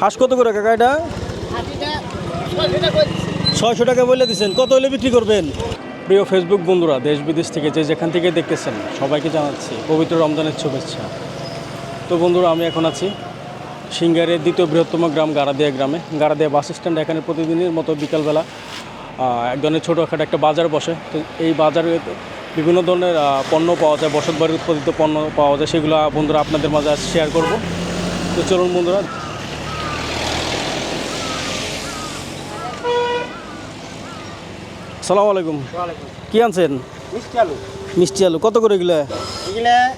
হাঁস কত করে কাকা এটা? ছয়শো টাকা বলে দিচ্ছেন কত হলে বিক্রি করবেন? প্রিয় ফেসবুক বন্ধুরা, দেশ বিদেশ থেকে যে যেখান থেকে দেখতেছেন, সবাইকে জানাচ্ছি পবিত্র রমজানের শুভেচ্ছা। তো বন্ধুরা, আমি এখন আছি সিঙ্গারের দ্বিতীয় বৃহত্তম গ্রাম গারাদিয়া গ্রামে। গারাদিয়া বাস স্ট্যান্ড এখানে প্রতিদিনের মতো বিকালবেলা এক ধরনের ছোটোখাটো একটা বাজার বসে। তো এই বাজারে বিভিন্ন ধরনের পণ্য পাওয়া যায় বসত বাড়ির উৎপাদিত পণ্য পাওয়া যায়, সেগুলো বন্ধুরা আপনাদের মাঝে শেয়ার করব। তো চলুন বন্ধুরা সালাম আলাইকুম। কি আনছেন? মিষ্টি আলু। মিষ্টি আলু। কত করে এগুলো এগুলা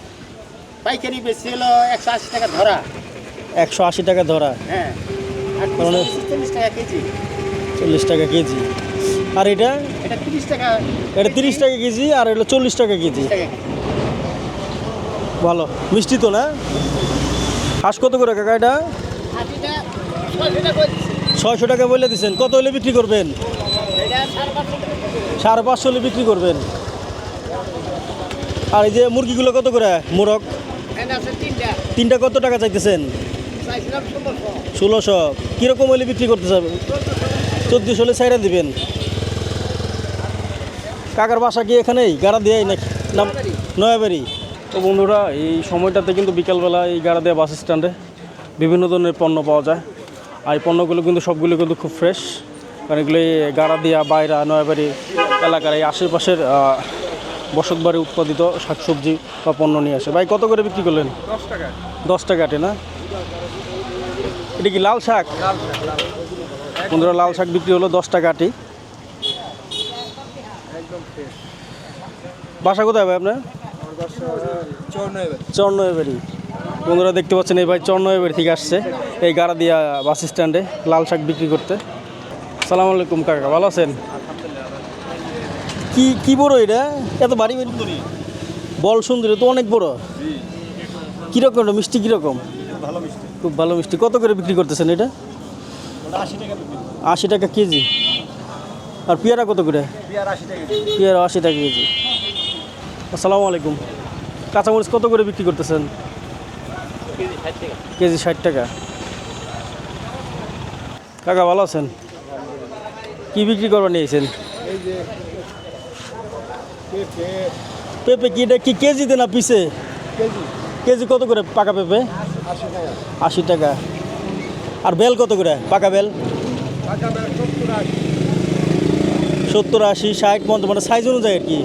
পাইকারি বেশি হলো একশো আশি টাকা ধরা। একশো আশি টাকা ধরা। হ্যাঁ। মানে- চল্লিশ টাকা কেজি। চল্লিশ টাকা কেজি। আর এটা? এটা তিরিশ টাকা এটা তিরিশ টাকা কেজি আর এটা চল্লিশ টাকা কেজি। ভালো। মিষ্টি তো না? হাঁস কত করে কাকা এটা? ছয়শো টাকা বলে দিচ্ছেন কত হলে বিক্রি করবেন? সাড়ে পাঁচশো হলে বিক্রি করবেন। আর এই যে মুরগিগুলো কত করে? মোরগ? এখানে তিনটা। তিনটা কত টাকা চাইতেছেন? ষোলোশো। কীরকম হলে বিক্রি করতে যাবেন চোদ্দোশো হলে সাইডা দিবেন। কাকার বাসা কি এখানেই? গাড়া দেয় নাকি? না নয়াবাড়ি। তো বন্ধুরা এই সময়টাতে কিন্তু বিকালবেলা এই গাড়া দেওয়া বাস স্ট্যান্ডে বিভিন্ন ধরনের পণ্য পাওয়া যায়। আর এই পণ্যগুলো কিন্তু সবগুলো কিন্তু খুব ফ্রেশ কারণ এগুলো এই গাড়া দিয়া বাইরা নয়াবাড়ি এলাকার এই আশেপাশের আহ, বসতবাড়ি উৎপাদিত শাকসবজি বা পণ্য নিয়ে আসে। ভাই কত করে বিক্রি করলেন? দশ টাকা। দশ টাকা আটে না? এটা কি লাল শাক? বন্ধুরা লাল শাক বিক্রি হলো দশ টাকা আটি। বাসা কোথায় ভাই আপনার? চর্ণবাড়ি বন্ধুরা দেখতে পাচ্ছেন এই ভাই চর্ণবাড়ি থেকে আসছে এই গাড়া দিয়া বাস স্ট্যান্ডে লাল শাক বিক্রি করতে। সালাম আলাইকুম কাকা ভালো আছেন? কি কি বড় এটা? এত বাড়ি বাড়ি? বল সুন্দরী তো অনেক বড়। কীরকম এটা মিষ্টি কীরকম? খুব ভালো মিষ্টি। কত করে বিক্রি করতেছেন এটা? আশি টাকা কেজি। আর পেয়ারা কত করে? পেয়ারা আশি টাকা কেজি। আসসালামু আলাইকুম। কাঁচামরিচ কত করে বিক্রি করতেছেন? কেজি ষাট টাকা। কাকা ভালো আছেন? কি বিক্রি করবার নিয়েছেন? পেঁপে কি এটা কি কেজিতে না পিসে? কেজি কত করে পাকা পেঁপে? আশি টাকা। আর বেল কত করে পাকা বেল? সত্তর, আশি, ষাট, পঞ্চাশ মানে সাইজ অনুযায়ী আর কি।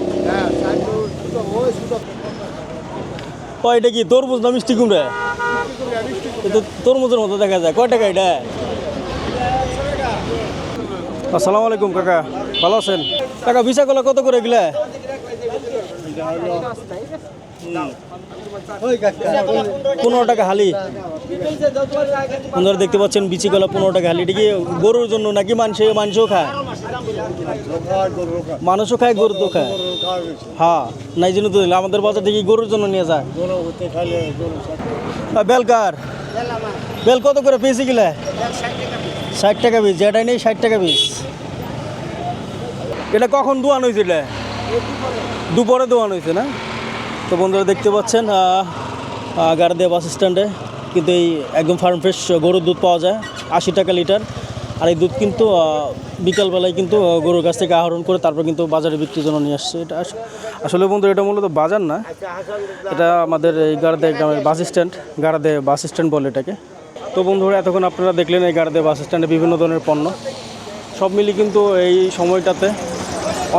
এটা কি তরমুজ না মিষ্টি কুমড়া? তরমুজের মতো দেখা যায়। কয় টাকা এটা? আসসালামু আলাইকুম, কাকা। ভালো আছেন? কাকা, ভিসা কলা কত করে গেলে পনেরো টাকা হালি। আপনারা দেখতে পাচ্ছেন, বিচি কলা পনেরো টাকা হালি। এটা কি গরুর জন্য নাকি মানুষে মানুষও খায়? মানুষও খায় গরু তো খায়। হ্যাঁ নাই জন্য তো আমাদের বাজার থেকে গরুর জন্য নিয়ে যায়। বেলকার বেল কত করে পেয়েছি গেলে ষাট টাকা পিস যেটাই নেই ষাট টাকা পিস এটা কখন দোয়ান হয়েছিল? দুপুরে দোয়ান হয়েছে না? তো বন্ধুরা দেখতে পাচ্ছেন গাড়ি দেওয়া বাস স্ট্যান্ডে কিন্তু এই একদম ফার্ম ফ্রেশ গরুর দুধ পাওয়া যায়, আশি টাকা লিটার আর এই দুধ কিন্তু বিকালবেলায় কিন্তু গরুর কাছ থেকে আহরণ করে তারপর কিন্তু বাজারে বিক্রির জন্য নিয়ে আসছে। এটা আস- আসলে বন্ধু, এটা মূলত বাজার না। এটা আমাদের এই গাড়াদে গ্রামের বাস স্ট্যান্ড, গাড়াদে বাস স্ট্যান্ড বলে এটাকে। তো বন্ধুরা, এতক্ষণ আপনারা দেখলেন এই গাড়াদে বাস স্ট্যান্ডে বিভিন্ন ধরনের পণ্য। সব মিলিয়ে কিন্তু এই সময়টাতে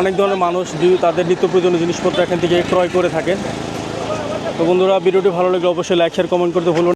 অনেক ধরনের মানুষ তাদের নিত্য প্রয়োজনীয় জিনিসপত্র এখান থেকে ক্রয় করে থাকেন তো বন্ধুরা, ভিডিওটি ভালো লাগলে অবশ্যই লাইক শেয়ার কমেন্ট করতে ভুলুন